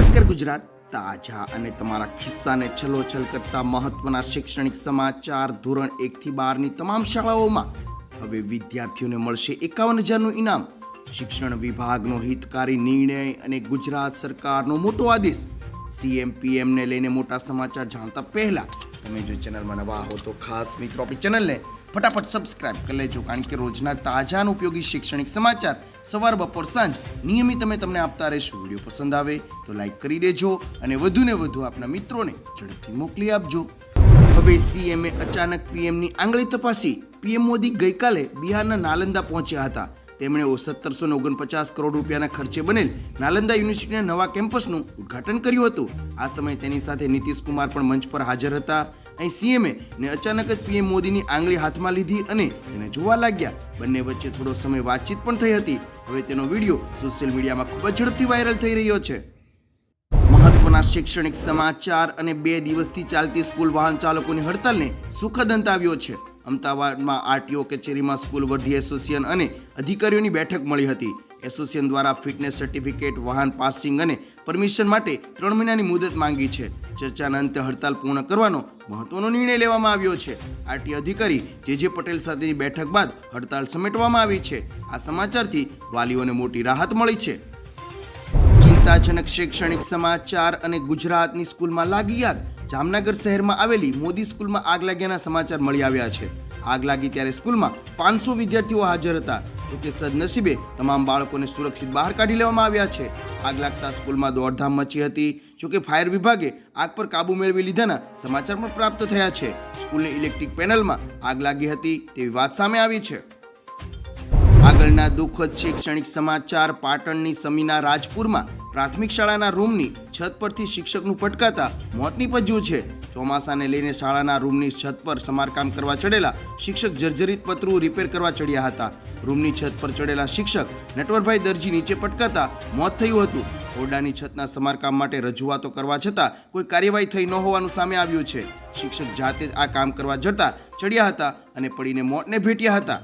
નમસ્કાર ગુજરાત, તાજા અને તમારા ખિસ્સાને છલોછલ કરતા મહત્વના શૈક્ષણિક સમાચાર ધોરણ એકથી બારની તમામ શાળાઓમાં હવે વિદ્યાર્થીઓને મળશે એકાવન હજારનું ઇનામ. શિક્ષણ વિભાગનો હિતકારી નિર્ણય અને ગુજરાત સરકારનો મોટો આદેશ. સીએમ પીએમને લઈને મોટા સમાચાર જાણતા પહેલા તમે જો ચેનલમાં નવા હો તો ખાસ મિત્રો આપણી ચેનલને ફટાફટ સબસ્ક્રાઇબ કરી લેજો, કારણ કે રોજના તાજા અને ઉપયોગી શૈક્ષણિક સમાચાર સવાર બપોર સાંજ નિયમિત અમે તમને આપતા રહીશું. વીડિયો પસંદ આવે તો લાઈક કરી દેજો અને વધુને વધુ આપના મિત્રોને ઝડપથી મોકલી આપજો. હવે સીએમએ અચાનક પીએમની આંગળી તપાસી. પીએમ મોદી ગઈકાલે બિહારના નાલંદા પહોંચ્યા હતા. તેમણે સત્તરસો ઓગણપચાસ કરોડ રૂપિયાના ખર્ચે બનેલ નાલંદા યુનિવર્સિટીના નવા કેમ્પસનું ઉદ્ઘાટન કર્યું હતું. આ સમયે તેની સાથે નીતિશ કુમાર પણ મંચ પર હાજર હતા. અહીં સીએમએ ને અચાનક જ પીએમ મોદીની આંગળી હાથમાં લીધી અને તેને જોવા લાગ્યા. બંને વચ્ચે થોડો સમય વાતચીત પણ થઈ હતી. હવે તેનો વીડિયો સોશિયલ મીડિયામાં ખૂબ જ ઝડપથી વાયરલ થઈ રહ્યો છે. મહત્વના શૈક્ષણિક સમાચાર અને બે દિવસથી ચાલતી સ્કૂલ વાહન ચાલકોની હડતાલને સુખદ અંત આવ્યો છે. અમદાવાદમાં આરટીઓ કચેરીમાં સ્કૂલ વર્ધી એસોસિએશન અને અધિકારીઓની બેઠક મળી હતી. એસોસિએશન દ્વારા ફિટનેસ સર્ટિફિકેટ, વાહન પાસિંગ અને પરમિશન માટે ત્રણ મહિનાની મુદત માંગી છે. ચર્ચાના અંતે હડતાલ પૂર્ણ કરવાનો મહત્વનો નિર્ણય લેવામાં આવ્યો છે. આરટી અધિકારી જે જે પટેલ સાથેની બેઠક બાદ હડતાલ સમેટવામાં આવી છે. આ સમાચારથી વાલીઓને મોટી રાહત મળી છે. ચિંતાજનક શૈક્ષણિક સમાચાર અને ગુજરાતની સ્કૂલમાં લાગી આગ જામનગર શહેરમાં આવેલી મોદી સ્કૂલમાં આગ લાગ્યાના સમાચાર મળી આવ્યા છે. આગ લાગી ત્યારે સ્કૂલમાં પાંચસો વિદ્યાર્થીઓ હાજર હતા જોકે સદનસીબે તમામ બાળકોને સુરક્ષિત બહાર કાઢી લેવામાં આવ્યા છે. આગ લાગતા સ્કૂલમાં દોડધામ મચી હતી જોકે ફાયર વિભાગે આગ પર કાબુ મેળવી લીધાના સમાચાર પણ પ્રાપ્ત થયા છે. સ્કૂલની ઇલેક્ટ્રિક પેનલમાં આગ લાગી હતી તેવી વાત સામે આવી છે. આગળના દુઃખદ શૈક્ષણિક સમાચાર પાટણની સમીના રાજપુરમાં પ્રાથમિક શાળાના રૂમની છત પરથી શિક્ષકનું પટકાતા મોત નિપજ્યું છે. ચોમાસાને લઈને શાળાના રૂમની છત પર સમારકામ કરવા ચડેલા શિક્ષક જર્જરિત પતરું રિપેર કરવા ચડ્યા હતા. રૂમની છત પર ચડેલા શિક્ષક નટવરભાઈ દરજી નીચે પટકાતા મોત થયું હતું. ઓરડાની છતના સમારકામ માટે રજૂઆતો કરવા છતાં કોઈ કાર્યવાહી થઈ ન હોવાનું સામે આવ્યું છે. શિક્ષક જાતે જ આ કામ કરવા જતા ચડ્યા હતા અને પડીને મોતને ભેટ્યા હતા.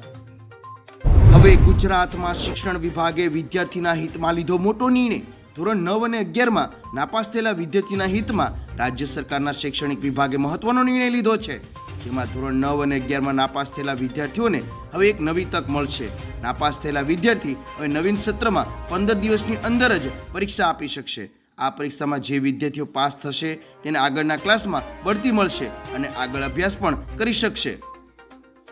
હવે ગુજરાતમાં શિક્ષણ વિભાગે વિદ્યાર્થીના હિતમાં લીધો મોટો નિર્ણય. ધોરણ નવ અને અગિયારમાં નાપાસ થયેલા વિદ્યાર્થીના હિતમાં રાજ્ય સરકારના શૈક્ષણિક વિભાગે મહત્વનો નિર્ણય લીધો છે. જેમાં ધોરણ નવ અને અગિયારમાં નાપાસ થયેલા વિદ્યાર્થીઓને હવે એક નવી તક મળશે. નાપાસ થયેલા વિદ્યાર્થી હવે નવીન સત્રમાં પંદર દિવસની અંદર જ પરીક્ષા આપી શકશે. આ પરીક્ષામાં જે વિદ્યાર્થીઓ પાસ થશે તેને આગળના ક્લાસમાં બઢતી મળશે અને આગળ અભ્યાસ પણ કરી શકશે.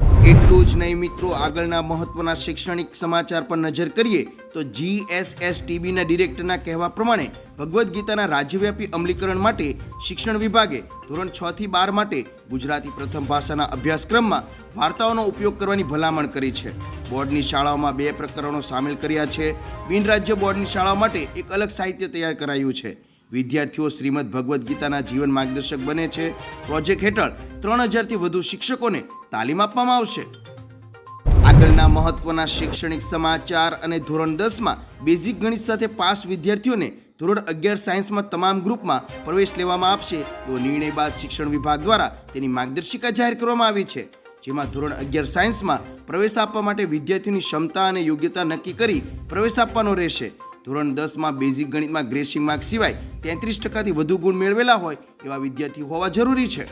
એટલું જ નહીં મિત્રો, આગળના મહત્વના શૈક્ષણિક સમાચાર પર નજર કરીએ તો જીએસએસટીબીના ડિરેક્ટરના કહેવા પ્રમાણે ભગવદ્ ગીતાના રાજ્યવ્યાપી અમલીકરણ માટે શિક્ષણ વિભાગે ધોરણ છ થી બાર માટે ગુજરાતી પ્રથમ ભાષાના અભ્યાસક્રમમાં વાર્તાઓનો ઉપયોગ કરવાની ભલામણ કરી છે. બોર્ડની શાળાઓમાં બે પ્રકરણો સામેલ કર્યા છે. બિન રાજ્ય બોર્ડની શાળાઓ માટે એક અલગ સાહિત્ય તૈયાર કરાયું છે. વિદ્યાર્થીઓ શ્રીમદ ભગવદ્ ગીતાના જીવન માર્ગદર્શક બને છે. પ્રોજેક્ટ હેઠળ ત્રણ હજારથી વધુ શિક્ષકોને તાલીમ આપવામાં આવશે. આગળના મહત્વના શૈક્ષણિક સમાચાર અને ધોરણ દસમાં બેઝિક ગણિત સાથે પાસ વિદ્યાર્થીઓને ધોરણ અગિયાર સાયન્સમાં તમામ ગ્રુપમાં પ્રવેશ લેવામાં આપશે. એવો નિર્ણય બાદ શિક્ષણ વિભાગ દ્વારા તેની માર્ગદર્શિકા જાહેર કરવામાં આવી છે. જેમાં ધોરણ અગિયાર સાયન્સમાં પ્રવેશ આપવા માટે વિદ્યાર્થીઓની ક્ષમતા અને યોગ્યતા નક્કી કરી પ્રવેશ આપવાનો રહેશે. ધોરણ દસમાં બેઝિક ગણિતમાં ગ્રેસિંગ માર્ક સિવાય તેત્રીસ ટકાથી વધુ ગુણ મેળવેલા હોય એવા વિદ્યાર્થીઓ હોવા જરૂરી છે.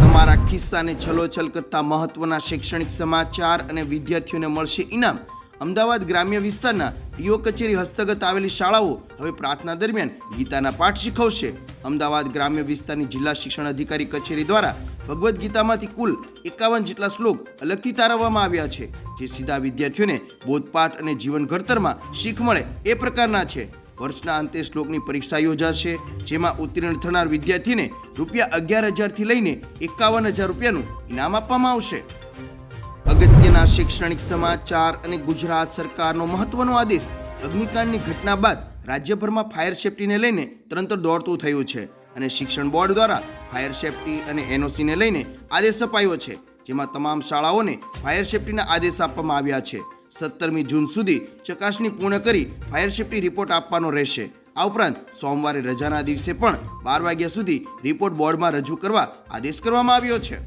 તમારા ખિસ્સાને છલોછલ કરતા મહત્વના શૈક્ષણિક સમાચાર અને વિદ્યાર્થીઓને મળશે ઇનામ. અમદાવાદ ગ્રામ્ય વિસ્તારના ડીઓ કચેરી હસ્તગત આવેલી શાળાઓ હવે પ્રાર્થના દરમિયાન ગીતાના પાઠ શીખવશે. અમદાવાદ ગ્રામ્ય વિસ્તારની જિલ્લા શિક્ષણ અધિકારી કચેરી દ્વારા ભગવદ્ ગીતામાંથી કુલ એકાવન જેટલા શ્લોક અલગથી તારવવામાં આવ્યા છે, જે સીધા વિદ્યાર્થીઓને બોધપાઠ અને જીવન ઘડતરમાં શીખ મળે એ પ્રકારના છે. વર્ષના અંતે શ્લોકની પરીક્ષા યોજાશે, જેમાં ઉત્તીર્ણ થનાર વિદ્યાર્થીને રૂપિયા અગિયાર હજારથી લઈને એકાવન હજાર રૂપિયાનું ઇનામ આપવામાં આવશે. અગત્યના શૈક્ષણિક સમાચાર અને ગુજરાત સરકારનો મહત્વનો આદેશ અગ્નિકાંડની ઘટના બાદ રાજ્યભરમાં ફાયર સેફટીને લઈને તરંત દોડતું થયું છે અને શિક્ષણ બોર્ડ દ્વારા ફાયર સેફટી અને એનઓસીને લઈને આદેશ અપાયો છે, જેમાં તમામ શાળાઓને ફાયર સેફટીના આદેશ આપવામાં આવ્યા છે. સત્તરમી જૂન સુધી ચકાસણી પૂર્ણ કરી ફાયર સેફટી રિપોર્ટ આપવાનો રહેશે. આ ઉપરાંત સોમવારે રજાના દિવસે પણ બાર વાગ્યા સુધી રિપોર્ટ બોર્ડમાં રજૂ કરવા આદેશ કરવામાં આવ્યો છે.